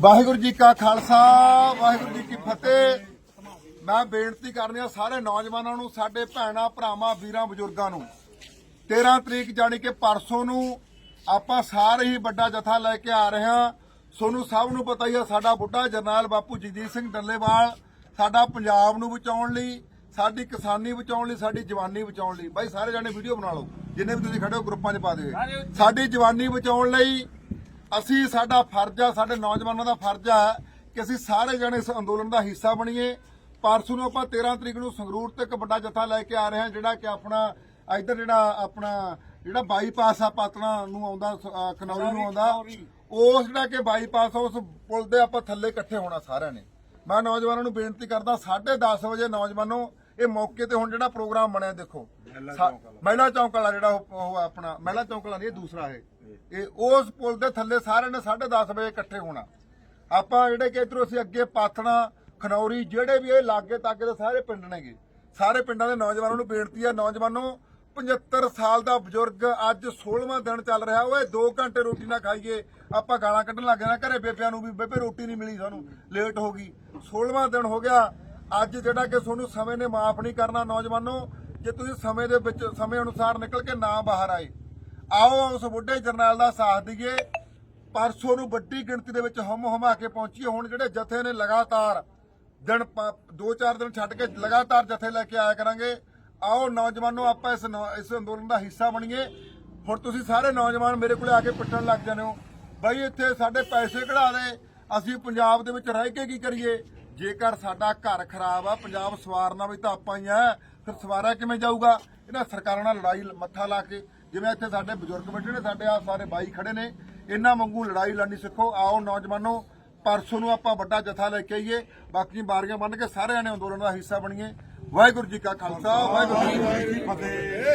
ਵਾਹਿਗੁਰੂ ਜੀ ਕਾ ਖਾਲਸਾ ਵਾਹਿਗੁਰੂ ਜੀ ਕੀ ਫਤਿਹ। ਮੈਂ ਬੇਨਤੀ ਕਰਨੀ ਆ ਸਾਰੇ ਨੌਜਵਾਨਾਂ ਨੂੰ ਸਾਡੇ ਭੈਣਾਂ ਭਰਾਵਾਂ ਵੀਰਾਂ ਬਜ਼ੁਰਗਾਂ ਨੂੰ। 13 ਤਰੀਕ ਜਾਣੀ ਕਿ ਪਰਸੋਂ ਨੂੰ ਆਪਾਂ ਸਾਰੇ ਹੀ ਵੱਡਾ ਜਥਾ ਲੈ ਕੇ ਆ ਰਹੇ ਹਾਂ। ਸੋਨੂੰ ਸਭ ਨੂੰ ਪਤਾ ਹੀ ਆ ਸਾਡਾ ਬੁੱਢਾ ਜਰਨੈਲ ਬਾਪੂ ਜਗਜੀਤ ਸਿੰਘ ਡੱਲੇਵਾਲ ਸਾਡਾ ਪੰਜਾਬ ਨੂੰ ਬਚਾਉਣ ਲਈ ਸਾਡੀ ਕਿਸਾਨੀ ਬਚਾਉਣ ਲਈ ਸਾਡੀ ਜਵਾਨੀ ਬਚਾਉਣ ਲਈ। ਬਾਈ ਸਾਰੇ ਜਾਣੇ ਵੀਡੀਓ ਬਣਾ ਲਓ ਜਿੰਨੇ ਵੀ ਤੁਸੀਂ ਖੜੇ ਹੋ ਗਰੁੱਪਾਂ 'ਚ ਪਾ ਦਿਓ। ਸਾਡੀ ਜਵਾਨੀ ਬਚਾਉਣ ਲਈ ਅਸੀਂ ਸਾਡਾ ਫਰਜ਼ ਆ ਸਾਡੇ ਨੌਜਵਾਨਾਂ ਦਾ ਫਰਜ਼ ਆ ਕਿ ਅਸੀਂ ਸਾਰੇ ਜਣੇ ਇਸ ਅੰਦੋਲਨ ਦਾ ਹਿੱਸਾ ਬਣੀਏ। ਪਰਸੋਂ ਨੂੰ ਆਪਾਂ 13 ਤਰੀਕ ਨੂੰ ਸੰਗਰੂਰ ਤੇ ਇੱਕ ਵੱਡਾ ਜਥਾ ਲੈ ਕੇ ਆ ਰਹੇ ਹਾਂ ਜਿਹੜਾ ਕਿ ਆਪਣਾ ਇੱਧਰ ਜਿਹੜਾ ਆਪਣਾ ਜਿਹੜਾ ਬਾਈਪਾਸ ਆ ਪਾਤਣਾ ਨੂੰ ਆਉਂਦਾ ਅ, ਖਨੌਰੀ ਨੂੰ ਆਉਂਦਾ। ਉਸ ਜਿਹੜਾ ਕਿ ਬਾਈਪਾਸ ਉਸ ਪੁਲ ਦੇ ਆਪਾਂ ਥੱਲੇ ਇਕੱਠੇ ਹੋਣਾ ਸਾਰਿਆਂ ਨੇ। ਮੈਂ ਨੌਜਵਾਨਾਂ ਨੂੰ ਬੇਨਤੀ ਕਰਦਾ 10:30 ਵਜੇ ਨੌਜਵਾਨੋ ਇਹ ਮੌਕੇ ਤੇ ਹੁਣ ਜਿਹੜਾ ਪ੍ਰੋਗਰਾਮ ਬਣਿਆ ਦੇਖੋ। ਸਾ- ਮਹਿਲਾ ਚੌਂਕ ਵਾਲਾ ਜਿਹੜਾ ਉਹ ਉਹ ਆਪਣਾ ਮਹਿਲਾ ਚੌਂਕ ਵਾਲਾ ਨਹੀਂ ਇਹ ਦੂਸਰਾ ਹੈ ਇਹ ਉਸ ਪੁਲ ਦੇ ਥੱਲੇ ਸਾਰਿਆਂ ਨੇ 10:30 ਵਜੇ ਇਕੱਠੇ ਹੋਣਾ। ਆਪਾਂ ਜਿਹੜੇ ਕਿ ਇਧਰੋਂ ਅਸੀਂ ਅੱਗੇ ਪਾਥਣਾ ਖਨੌਰੀ ਜਿਹੜੇ ਵੀ ਇਹ ਲਾਗੇ ਤਾਗੇ ਦੇ ਸਾਰੇ ਪਿੰਡ ਨੇਗੇ। ਸਾਰੇ ਪਿੰਡਾਂ ਦੇ ਨੌਜਵਾਨਾਂ ਨੂੰ ਬੇਨਤੀ ਹੈ ਨੌਜਵਾਨੋ 75 ਸਾਲ ਦਾ ਬਜ਼ੁਰਗ ਅੱਜ 16ਵਾਂ ਦਿਨ ਚੱਲ ਰਿਹਾ। ਓਏ 2 ਘੰਟੇ ਰੋਟੀ ਨਾ ਖਾਈਏ। ਆਪਾਂ ਗਾਲਾਂ ਕੱਢਣ ਲੱਗ ਜਾਣਾ ਘਰੇ ਬੇਬਿਆਂ ਨੂੰ ਵੀ ਬੇਬੇ ਰੋਟੀ ਨਹੀਂ ਮਿਲੀ ਸਾਨੂੰ। ਲੇਟ ਹੋ ਗਈ। 16ਵਾਂ ਦਿਨ ਹੋ ਗਿਆ। ਅੱਜ ਜਿਹੜਾ ਕਿ ਤੁਹਾਨੂੰ ਸਮੇਂ ਨੇ ਮਾਫ ਨਹੀਂ ਕਰਨਾ ਨੌਜਵਾਨੋ ਜੇ ਤੁਸੀਂ ਸਮੇਂ ਦੇ ਵਿੱਚ, ਸਮੇਂ ਅਨੁਸਾਰ ਨਿਕਲ ਕੇ ਨਾ ਬਾਹਰ ਆਏ, ਆਓ ਉਸ ਬੁੱਢੇ ਜਰਨੈਲ ਦਾ ਸਾਥ ਦਈਏ। ਪਰਸੋਂ ਨੂੰ ਵੱਡੀ ਗਿਣਤੀ ਦੇ ਵਿੱਚ ਹਮ ਹਮਾ ਕੇ ਪਹੁੰਚੀਏ। ਹੁਣ ਜਿਹੜੇ ਜਥੇ ਨੇ ਲਗਾਤਾਰ ਦਿਨ ਪ- ਦੋ ਚਾਰ ਦਿਨ ਛੱਡ ਕੇ ਲਗਾਤਾਰ ਜਥੇ ਲੈ ਕੇ ਆਇਆ ਕਰਾਂਗੇ। ਆਓ ਨੌਜਵਾਨੋ, ਆਪਾਂ ਇਸ ਨੌ- ਇਸ ਅੰਦੋਲਨ ਦਾ ਹਿੱਸਾ ਬਣੀਏ। ਹੁਣ ਤੁਸੀਂ ਸਾਰੇ ਨੌਜਵਾਨ ਮੇਰੇ ਕੋਲੇ ਆ ਕੇ ਪਿੱਟਣ ਲੱਗ ਜਾਂਦੇ ਹੋ। ਬਾਈ ਇੱਥੇ ਸਾਡੇ ਪੈਸੇ ਕਢਾ ਦੇ, ਅਸੀਂ ਪੰਜਾਬ ਦੇ ਵਿੱਚ ਰਹਿ ਕੇ ਕੀ ਕਰੀਏ? ਜੇਕਰ ਸਾਡਾ ਘਰ ਖਰਾਬ ਆ, ਪੰਜਾਬ ਸਵਾਰਨਾ ਵੀ ਤਾਂ ਆਪਾਂ ਹੀ ਆ। ਫਿਰ ਸਵਾਰਾ ਕਿਵੇਂ ਜਾਊਗਾ? ਇਹਨਾਂ ਸਰਕਾਰਾਂ ਨਾਲ ਲੜਾਈ ਮੱਥਾ ਲਾ ਕੇ, ਜਿਵੇਂ ਇੱਥੇ ਸਾਡੇ ਬਜ਼ੁਰਗ ਬੈਠੇ ਨੇ, ਸਾਡੇ ਆ ਸਾਰੇ ਬਾਈ ਖੜੇ ਨੇ, ਇਹਨਾਂ ਵਾਂਗੂ ਲੜਾਈ ਲੜਨੀ ਸਿੱਖੋ। ਆਓ ਨੌਜਵਾਨੋ, ਪਰਸੋਂ ਨੂੰ ਆਪਾਂ ਵੱਡਾ ਜਥਾ ਲੈ ਕੇ ਆਈਏ। ਬਾਕੀ ਬਾਰੀਆਂ ਬੰਨ ਕੇ ਸਾਰਿਆਂ ਨੇ ਅੰਦੋਲਨ ਦਾ ਹਿੱਸਾ ਬਣੀਏ। ਵਾਹਿਗੁਰੂ ਜੀ ਕਾ ਖਾਲਸਾ, ਵਾਹਿਗੁਰੂ ਜੀ ਕੀ ਫਤਿਹ।